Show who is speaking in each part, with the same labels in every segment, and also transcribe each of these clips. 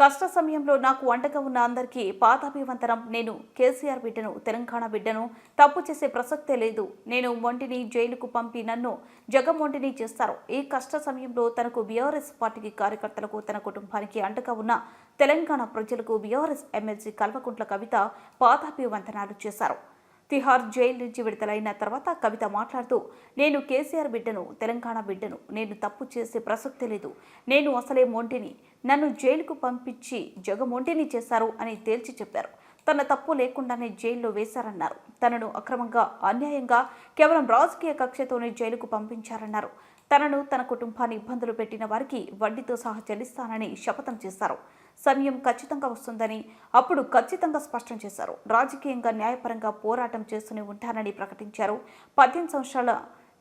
Speaker 1: కష్ట సమయంలో నాకు అండగా ఉన్న అందరికీ పాతాభివంతనం నేను కేసీఆర్ బిడ్డను తెలంగాణ బిడ్డను. తప్పు చేసే ప్రసక్తే లేదు. నేను మొంటిని జైలుకు పంపి నన్ను జగమొంటిని చేస్తారు. ఈ కష్ట సమయంలో తనకు బీఆర్ఎస్ పార్టీకి కార్యకర్తలకు తన కుటుంబానికి అండగా ఉన్న తెలంగాణ ప్రజలకు బీఆర్ఎస్ ఎమ్మెల్సీ కల్వకుంట్ల కవిత పాతాభివంతనాలు చేశారు. తిహార్ జైలు నుంచి విడుదలైన తర్వాత కవిత మాట్లాడుతూ నేను కేసీఆర్ బిడ్డను తెలంగాణ బిడ్డను నేను తప్పు చేసే ప్రసక్తి లేదు. నేను అసలే మొంటిని నన్ను జైలుకు పంపించి జగమొంటిని చేశారు అని తేల్చి చెప్పారు. తన తప్పు లేకుండానే జైల్లో వేశారన్నారు. తనను అక్రమంగా అన్యాయంగా కేవలం రాజకీయ కక్షతోనే జైలుకు పంపించారన్నారు. తనను తన కుటుంబాన్ని ఇబ్బందులు పెట్టిన వారికి వడ్డీతో సహా చెల్లిస్తానని శపథం చేశారు. సమయం ఖచ్చితంగా వస్తుందని అప్పుడు ఖచ్చితంగా స్పష్టం చేశారు. రాజకీయంగా న్యాయపరంగా పోరాటం చేస్తూనే ఉంటానని ప్రకటించారు. పద్దెనిమిది సంవత్సరాల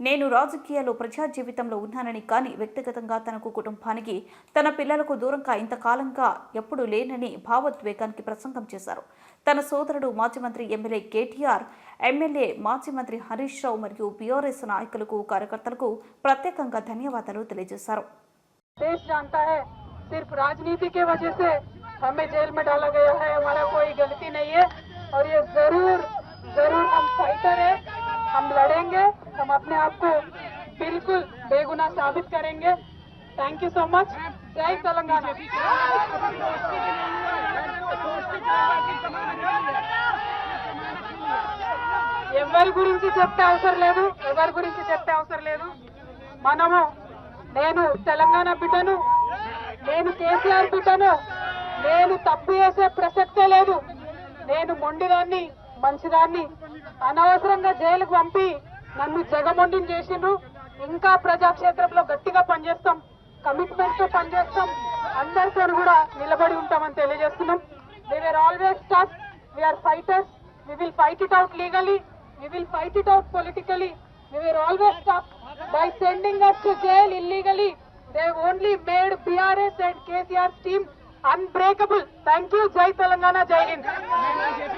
Speaker 1: నేను రాజకీయాల్లో ప్రజా జీవితంలో ఉన్నానని కానీ వ్యక్తిగతంగా తనకు కుటుంబానికి తన పిల్లలకు దూరంగా ఇంతకాలంగా ఎప్పుడూ లేనని భావోద్వేగానికి ప్రసంగం చేశారు. తన సోదరుడు మాజీ మంత్రి ఎమ్మెల్యే కేటీఆర్ ఎమ్మెల్యే మాజీ మంత్రి హరీష్ రావు మరియు బీఆర్ఎస్ నాయకులకు కార్యకర్తలకు ప్రత్యేకంగా ధన్యవాదాలు తెలియజేశారు.
Speaker 2: सिर्फ राजनीति के वजह से हमें जेल में डाला गया है हमारा कोई गलती नहीं है और ये जरूर जरूर हम फाइटर है हम लड़ेंगे हम अपने आप को बिल्कुल बेगुनाह साबित करेंगे थैंक यू सो मच जय तेलंगाना ఎవరి గురించి చెప్తే అవసరం లేదు ఎవరి గురించి చెప్తే అవసరం లేదు మనము నేను తెలంగాణ బిడ్డను నేను కేసీఆర్ బిడ్డను నేను తప్పు చేసే ప్రసక్తే లేదు. నేను మొండిదాన్ని మంచిదాన్ని అనవసరంగా జైలుకు పంపి నన్ను జగమొండిని చేసిండ్రు. ఇంకా ప్రజాక్షేత్రంలో గట్టిగా పనిచేస్తాం. కమిట్మెంట్తో పనిచేస్తాం. అందరితో కూడా నిలబడి ఉంటామని తెలియజేస్తున్నాం. They are always tough we're fighters we will fight it out legally we will fight it out politically we were always tough. By sending us to jail illegally they only may BRS and KCR's team unbreakable. Thank you, Jai Telangana, Jai Hind.